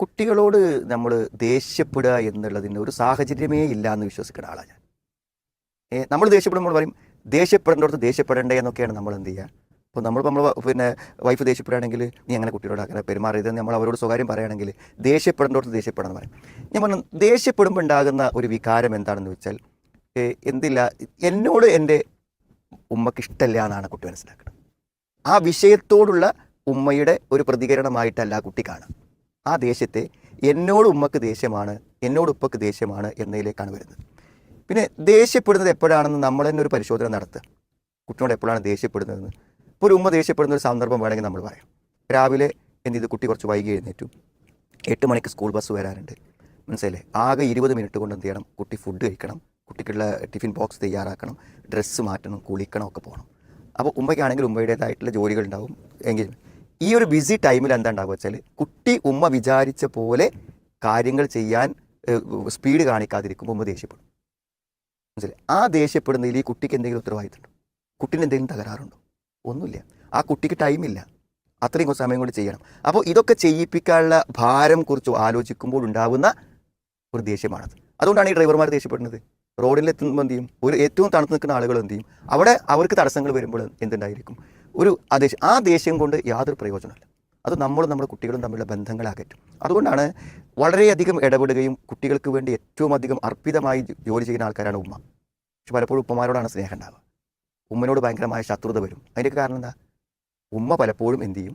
കുട്ടികളോട് നമ്മൾ ദേഷ്യപ്പെടുക എന്നുള്ളതിന് ഒരു സാഹചര്യമേ ഇല്ല എന്ന് വിശ്വസിക്കുന്ന ആളാണ് ഞാൻ. നമ്മൾ ദേഷ്യപ്പെടുമ്പോൾ പറയും ദേഷ്യപ്പെടേണ്ടടുത്ത് ദേഷ്യപ്പെടേണ്ടേ എന്നൊക്കെയാണ് നമ്മൾ എന്ത് ചെയ്യുക. അപ്പോൾ നമ്മൾ നമ്മൾ പിന്നെ വൈഫ് ദേഷ്യപ്പെടുകയാണെങ്കിൽ നീ അങ്ങനെ കുട്ടിയോട് അങ്ങനെ പെരുമാറിയത് നമ്മൾ അവരോട് സ്വകാര്യം പറയുകയാണെങ്കിൽ ദേഷ്യപ്പെടേണ്ടടുത്ത് ദേഷ്യപ്പെടണം എന്ന് പറയും. ഞാൻ പറഞ്ഞു ദേഷ്യപ്പെടുമ്പോൾ ഉണ്ടാകുന്ന ഒരു വികാരം എന്താണെന്ന് വെച്ചാൽ എന്തില്ല എന്നോട് എന്റെ ഉമ്മക്ക് ഇഷ്ടമില്ല എന്നാണ് കുട്ടി മനസ്സിലാക്കുന്നത്. ആ വിഷയത്തോടുള്ള ഉമ്മയുടെ ഒരു പ്രതികരണമായിട്ടല്ല കുട്ടി കാണുക. ആ ദേഷ്യത്തെ എന്നോട് ഉമ്മക്ക് ദേഷ്യമാണ് എന്നോട് ഉപ്പക്ക് ദേഷ്യമാണ് എന്നതിലേക്കാണ് വരുന്നത്. പിന്നെ ദേഷ്യപ്പെടുന്നത് എപ്പോഴാണെന്ന് നമ്മൾ തന്നെ ഒരു പരിശോധന നടത്തുക. കുട്ടിയോട് എപ്പോഴാണ് ദേഷ്യപ്പെടുന്നതെന്ന്. ഇപ്പോൾ ഒരു ഉമ്മ ദേഷ്യപ്പെടുന്ന ഒരു സന്ദർഭം വേണമെങ്കിൽ നമ്മൾ പറയാം. രാവിലെ എന്ത് കുട്ടി കുറച്ച് വൈകി എഴുന്നേറ്റു. എട്ട് മണിക്ക് സ്കൂൾ ബസ് വരാനുണ്ട് മനസ്സിലല്ലേ ആകെ ഇരുപത് മിനിറ്റ് കൊണ്ട് എന്ത് ചെയ്യണം? കുട്ടി ഫുഡ് കഴിക്കണം. കുട്ടിക്കുള്ള ടിഫിൻ ബോക്സ് തയ്യാറാക്കണം. ഡ്രസ്സ് മാറ്റണം കുളിക്കണം ഒക്കെ പോകണം. അപ്പോൾ ഉമ്മയ്ക്കാണെങ്കിൽ ഉമ്മയുടേതായിട്ടുള്ള ജോലികളുണ്ടാവും. എങ്കിലും ഈ ഒരു ബിസി ടൈമിൽ എന്താ ഉണ്ടാകുക വെച്ചാൽ കുട്ടി ഉമ്മ വിചാരിച്ച പോലെ കാര്യങ്ങൾ ചെയ്യാൻ സ്പീഡ് കാണിക്കാതിരിക്കുമ്പോൾ ഉമ്മ ദേഷ്യപ്പെടും. മനസ്സിലായി? ആ ദേഷ്യപ്പെടുന്നതിൽ ഈ കുട്ടിക്ക് എന്തെങ്കിലും ഉത്തരവാദിത്തമുണ്ടോ? കുട്ടിന് എന്തെങ്കിലും തകരാറുണ്ടോ? ഒന്നുമില്ല. ആ കുട്ടിക്ക് ടൈമില്ല അത്രയും സമയം കൊണ്ട് ചെയ്യണം. അപ്പോൾ ഇതൊക്കെ ചെയ്യിപ്പിക്കാനുള്ള ഭാരം കുറിച്ച് ആലോചിക്കുമ്പോൾ ഉണ്ടാകുന്ന ഒരു ദേഷ്യമാണത്. അതുകൊണ്ടാണ് ഈ ഡ്രൈവർമാർ ദേഷ്യപ്പെടുന്നത്. റോഡിൽ എത്തുമ്പോൾ എന്ത് ചെയ്യും? ഒരു ഏറ്റവും തണുത്ത് നിൽക്കുന്ന ആളുകൾ എന്ത് ചെയ്യും? അവിടെ അവർക്ക് തടസ്സങ്ങൾ വരുമ്പോൾ എന്തുണ്ടായിരിക്കും? ഒരു ആ ദേഷ്യം ആ ദേഷ്യം കൊണ്ട് യാതൊരു പ്രയോജനമില്ല അത് നമ്മളും നമ്മുടെ കുട്ടികളും തമ്മിലുള്ള ബന്ധങ്ങളെ അകറ്റും. അതുകൊണ്ടാണ് വളരെയധികം ഇടപെടുകയും കുട്ടികൾക്ക് വേണ്ടി ഏറ്റവും അധികം അർപ്പിതമായി ജോലി ചെയ്യുന്ന ആൾക്കാരാണ് ഉമ്മ. പക്ഷെ പലപ്പോഴും ഉപ്പമാരോടാണ് സ്നേഹം ഉണ്ടാവുക ഉമ്മനോട് ഭയങ്കരമായ ശത്രുത വരും. അതിന്റെയൊക്കെ കാരണം എന്താ? ഉമ്മ പലപ്പോഴും എന്ത് ചെയ്യും?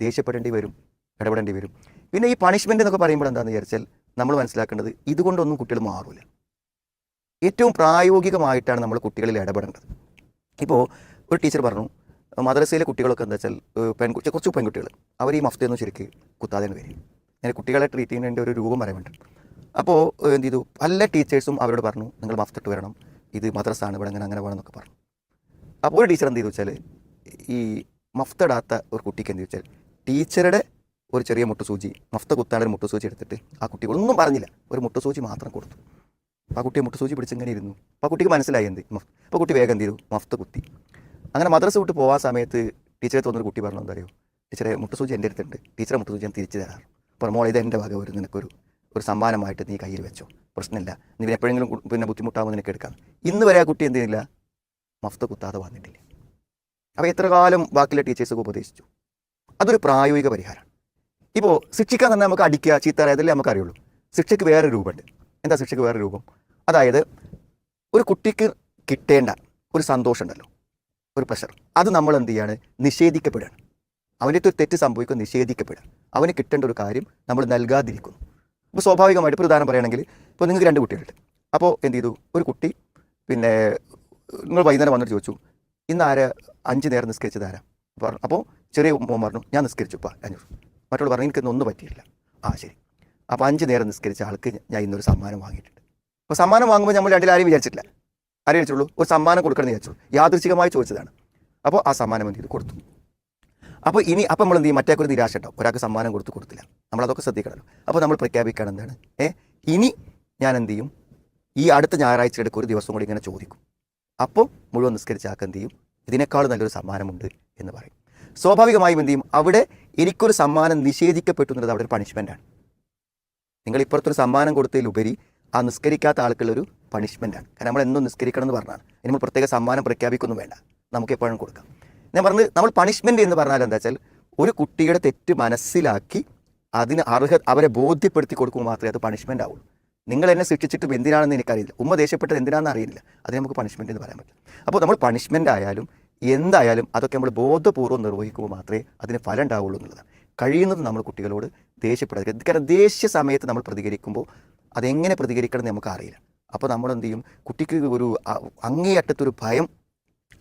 ദേഷ്യപ്പെടേണ്ടി വരും ഇടപെടേണ്ടി വരും. പിന്നെ ഈ പണിഷ്മെന്റ് എന്നൊക്കെ പറയുമ്പോൾ എന്താണെന്ന് വിചാരിച്ചാൽ നമ്മൾ മനസ്സിലാക്കേണ്ടത് ഇതുകൊണ്ടൊന്നും കുട്ടികൾ മാറില്ല ഏറ്റവും പ്രായോഗികമായിട്ടാണ് നമ്മൾ കുട്ടികളിൽ ഇടപെടേണ്ടത്. ഇപ്പോൾ ഒരു ടീച്ചർ പറഞ്ഞു മദ്രസയിലെ കുട്ടികളൊക്കെ എന്താ വെച്ചാൽ പെൺകുട്ടി കുറച്ച് പെൺകുട്ടികൾ അവർ ഈ മഫ്തയൊന്നും ശരിക്ക് കുത്താതെയാണ് വരും ഇങ്ങനെ കുട്ടികളെ ട്രീറ്റ് ചെയ്യുന്നതിന്റെ ഒരു രൂപം പറയാൻ വേണ്ടി അപ്പോൾ എന്ത് ചെയ്തു? പല ടീച്ചേഴ്സും അവരോട് പറഞ്ഞു നിങ്ങൾ മഫ്തിട്ട് വരണം. ഇത് മദ്രസാണ് ഇവിടെ അങ്ങനെ അങ്ങനെ വേണം എന്നൊക്കെ പറഞ്ഞു. അപ്പോൾ ഒരു ടീച്ചർ എന്ത് ചെയ്തു വെച്ചാൽ ഈ മഫ്തടാത്ത ഒരു കുട്ടിക്ക് എന്ത് വെച്ചാൽ ടീച്ചറുടെ ഒരു ചെറിയ മുട്ടുസൂചി മഫ്ത കുത്താണ്ട് മുട്ടുസൂചി എടുത്തിട്ട് ആ കുട്ടി ഒന്നും പറഞ്ഞില്ല. ഒരു മുട്ടുസൂചി മാത്രം കൊടുത്തു. ആ കുട്ടിയെ മുട്ടുസൂചി പിടിച്ചിങ്ങനെ ഇരുന്നു? അപ്പോൾ ആ കുട്ടിക്ക് മനസ്സിലായി എന്ത്? അപ്പോൾ കുട്ടി വേഗം എന്ത് ചെയ്തു? മഫ്ത കുത്തി. അങ്ങനെ മദ്രസ വിട്ട് പോകാൻ സമയത്ത് ടീച്ചറെ തോന്നൊരു കുട്ടി പറഞ്ഞു എന്താ അറിയോ ടീച്ചറെ മുട്ടുസൂചി എന്റെ അടുത്തുണ്ട്. ടീച്ചറെ മുട്ടുസൂചി ഞാൻ തിരിച്ചു തരാറ് അപ്പോൾ മോൾ ഇത് എന്റെ വക ഒരു നിനക്കൊരു ഒരു സമ്മാനമായിട്ട് നീ കയ്യിൽ വെച്ചോ. പ്രശ്നമില്ല. നീ എപ്പോഴെങ്കിലും പിന്നെ ബുദ്ധിമുട്ടാകുമ്പോൾ നിനക്ക് എടുക്കാം. ഇന്ന് വരെ ആ കുട്ടി എന്ത് ചെയ്യുന്നില്ല മഫ്ത കുത്താതെ വന്നിട്ടില്ല. അപ്പോൾ എത്ര കാലം ബാക്കിയുള്ള ടീച്ചേഴ്സൊക്കെ ഉപദേശിച്ചു? അതൊരു പ്രായോഗിക പരിഹാരമാണ് ഇപ്പോൾ ശിക്ഷിക്കാൻ തന്നെ നമുക്ക് അടിക്കുക ചീത്ത അറിയാതല്ലേ നമുക്ക് അറിയുള്ളൂ. ശിക്ഷയ്ക്ക് വേറെ രൂപമുണ്ട്. എന്താ ശിക്ഷയ്ക്ക് വേറെ രൂപം? അതായത് ഒരു കുട്ടിക്ക് കിട്ടേണ്ട ഒരു സന്തോഷം ഉണ്ടല്ലോ ഒരു പ്രഷർ അത് നമ്മൾ എന്ത് ചെയ്യാണ്? നിഷേധിക്കപ്പെടുകയാണ്. അവന്റെ ഒരു തെറ്റ് സംഭവിക്കും നിഷേധിക്കപ്പെടുക അവന് കിട്ടേണ്ട ഒരു കാര്യം നമ്മൾ നൽകാതിരിക്കുന്നു. അപ്പോൾ സ്വാഭാവികമായിട്ട് ഇപ്പോൾ ഉദാഹരണം പറയുകയാണെങ്കിൽ ഇപ്പോൾ നിങ്ങൾക്ക് രണ്ട് കുട്ടികളുണ്ട്. അപ്പോൾ എന്ത് ചെയ്തു? ഒരു കുട്ടി പിന്നെ നിങ്ങൾ വൈകുന്നേരം വന്നിട്ട് ചോദിച്ചു ഇന്ന് ആര് അഞ്ച് നേരം നിസ്കരിച്ചത് ആരാ? പറഞ്ഞു. അപ്പോൾ ചെറിയ മോൻ പറഞ്ഞു ഞാൻ നിസ്കരിച്ചു ഇപ്പം അഞ്ഞൂറ്. മറ്റുള്ള പറഞ്ഞു എനിക്കൊന്നും ഒന്നും പറ്റിയില്ല ആ ശരി. അപ്പോൾ അഞ്ച് നേരം നിസ്കരിച്ച ആൾക്ക് ഞാൻ ഇന്നൊരു സമ്മാനം വാങ്ങിയിട്ടുണ്ട്. അപ്പോൾ സമ്മാനം വാങ്ങുമ്പോൾ നമ്മൾ രണ്ടിലാരും വിചാരിച്ചിട്ടില്ല. ആരെയും വിചാരിച്ചുള്ളൂ ഒരു സമ്മാനം കൊടുക്കണം എന്ന് വിചാരിച്ചു. യാദൃശികമായി ചോദിച്ചതാണ്. അപ്പോൾ ആ സമ്മാനം എന്ത് ചെയ്തു? കൊടുത്തു. അപ്പോൾ ഇനി അപ്പം നമ്മൾ എന്ത് ചെയ്യും? മറ്റേക്കൊരു നിരാശ ഉണ്ടാവും. ഒരാൾക്ക് സമ്മാനം കൊടുത്ത് കൊടുത്തില്ല. നമ്മളതൊക്കെ ശ്രദ്ധിക്കണമല്ലോ. അപ്പോൾ നമ്മൾ പ്രഖ്യാപിക്കണം എന്താണ്? ഏ? ഇനി ഞാൻ എന്ത് ചെയ്യും? ഈ അടുത്ത ഞായറാഴ്ച എടുക്കും ഒരു ദിവസം കൂടി ഇങ്ങനെ ചോദിക്കും. അപ്പോൾ മുഴുവൻ നിസ്കരിച്ച ആൾക്ക് എന്ത് ചെയ്യും? ഇതിനേക്കാൾ നല്ലൊരു സമ്മാനമുണ്ട് എന്ന് പറയും. സ്വാഭാവികമായും എന്ത് ചെയ്യും? അവിടെ എനിക്കൊരു സമ്മാനം നിഷേധിക്കപ്പെട്ടു എന്നുള്ളത് അവിടെ ഒരു പണിഷ്മെന്റാണ് നിങ്ങൾ ഇപ്പുറത്തൊരു സമ്മാനം കൊടുത്തതിലുപരി ആ നിസ്കരിക്കാത്ത ആൾക്കുള്ളൊരു പണിഷ്മെന്റാണ് കാരണം നമ്മൾ എന്നും നിസ്കരിക്കണം എന്ന് പറഞ്ഞാണ് ഇനി നമ്മൾ പ്രത്യേക സമ്മാനം പ്രഖ്യാപിക്കൊന്നും വേണ്ട. നമുക്ക് എപ്പോഴും കൊടുക്കാം. ഞാൻ പറഞ്ഞത് നമ്മൾ പണിഷ്മെന്റ് എന്ന് പറഞ്ഞാൽ എന്താ വെച്ചാൽ ഒരു കുട്ടിയുടെ തെറ്റ് മനസ്സിലാക്കി അതിന് അർഹ അവരെ ബോധ്യപ്പെടുത്തി കൊടുക്കുമ്പോൾ മാത്രമേ അത് പണിഷ്മെന്റ് ആവുള്ളൂ. നിങ്ങൾ എന്നെ ശിക്ഷിച്ചിട്ടും എന്തിനാണെന്ന് എനിക്കറിയില്ല. ഉമ്മ ദേഷ്യപ്പെട്ടത് എന്തിനാണെന്ന് അറിയില്ല. അത് നമുക്ക് പണിഷ്മെന്റ് എന്ന് പറയാൻ പറ്റും. അപ്പോൾ നമ്മൾ പണിഷ്മെന്റ് ആയാലും എന്തായാലും അതൊക്കെ നമ്മൾ ബോധപൂർവം നിർവഹിക്കുമ്പോൾ മാത്രമേ അതിന് ഫലം ഉണ്ടാവുള്ളൂ എന്നുള്ളതാണ്. കഴിയുന്നത് നമ്മൾ കുട്ടികളോട് ദേഷ്യപ്പെടാതിരിക്കുക. കാരണം ദേഷ്യ സമയത്ത് നമ്മൾ പ്രതികരിക്കുമ്പോൾ അതെങ്ങനെ പ്രതികരിക്കണം എന്ന് നമുക്ക് അറിയില്ല അപ്പോൾ നമ്മൾ എന്ത് ചെയ്യും കുട്ടിക്ക് ഒരു അങ്ങേയറ്റത്തൊരു ഭയം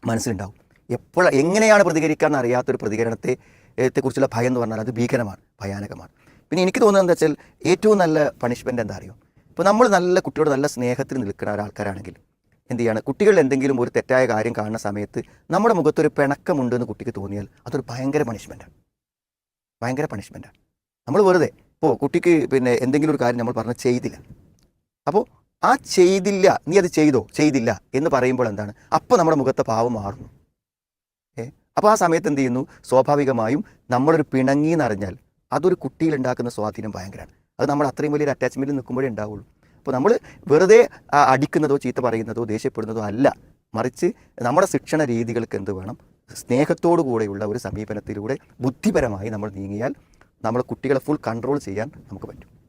മനസ്സിലുണ്ടാവും. എപ്പോൾ എങ്ങനെയാണ് പ്രതികരിക്കാമെന്ന് അറിയാത്തൊരു പ്രതികരണത്തെ ത്തെക്കുറിച്ചുള്ള ഭയം എന്ന് പറഞ്ഞാൽ അത് ഭീകരമാണ് ഭയാനകമാണ്. പിന്നെ എനിക്ക് തോന്നുന്നത് എന്താ വെച്ചാൽ ഏറ്റവും നല്ല പണിഷ്മെന്റ് എന്താ അറിയോ? ഇപ്പോൾ നമ്മൾ നല്ല കുട്ടിയോട് നല്ല സ്നേഹത്തിൽ നിൽക്കുന്ന ഒരാൾക്കാരാണെങ്കിൽ എന്ത് ചെയ്യാണ് കുട്ടികൾ എന്തെങ്കിലും ഒരു തെറ്റായ കാര്യം കാണുന്ന സമയത്ത് നമ്മുടെ മുഖത്തൊരു പിണക്കമുണ്ട് എന്ന് കുട്ടിക്ക് തോന്നിയാൽ അതൊരു ഭയങ്കര പണിഷ്മെന്റാണ് ഭയങ്കര പണിഷ്മെന്റാണ് നമ്മൾ വെറുതെ ഇപ്പോൾ കുട്ടിക്ക് പിന്നെ എന്തെങ്കിലും ഒരു കാര്യം നമ്മൾ പറഞ്ഞ് ചെയ്തില്ല. അപ്പോൾ ആ ചെയ്തില്ല നീ അത് ചെയ്തോ? ചെയ്തില്ല എന്ന് പറയുമ്പോൾ എന്താണ്? അപ്പോൾ നമ്മുടെ മുഖത്തെ പാവം മാറുന്നു. ഏ? അപ്പോൾ ആ സമയത്ത് എന്ത് ചെയ്യുന്നു? സ്വാഭാവികമായും നമ്മളൊരു പിണങ്ങി എന്നറിഞ്ഞാൽ അതൊരു കുട്ടിയിൽ ഉണ്ടാക്കുന്ന സ്വാധീനം ഭയങ്കരമാണ് അത് നമ്മൾ അത്രയും വലിയൊരു അറ്റാച്ച്മെന്റ് നിൽക്കുമ്പോഴേ ഉണ്ടാവുള്ളൂ. അപ്പോൾ നമ്മൾ വെറുതെ അടിക്കുന്നതോ ചീത്ത പറയുന്നതോ ദേഷ്യപ്പെടുന്നതോ അല്ല. മറിച്ച് നമ്മുടെ ശിക്ഷണ രീതികൾക്ക് എന്ത് വേണം? സ്നേഹത്തോടു കൂടെയുള്ള ഒരു സമീപനത്തിലൂടെ ബുദ്ധിപരമായി നമ്മൾ നീങ്ങിയാൽ നമ്മൾ കുട്ടികളെ ഫുൾ കൺട്രോൾ ചെയ്യാൻ നമുക്ക് പറ്റും.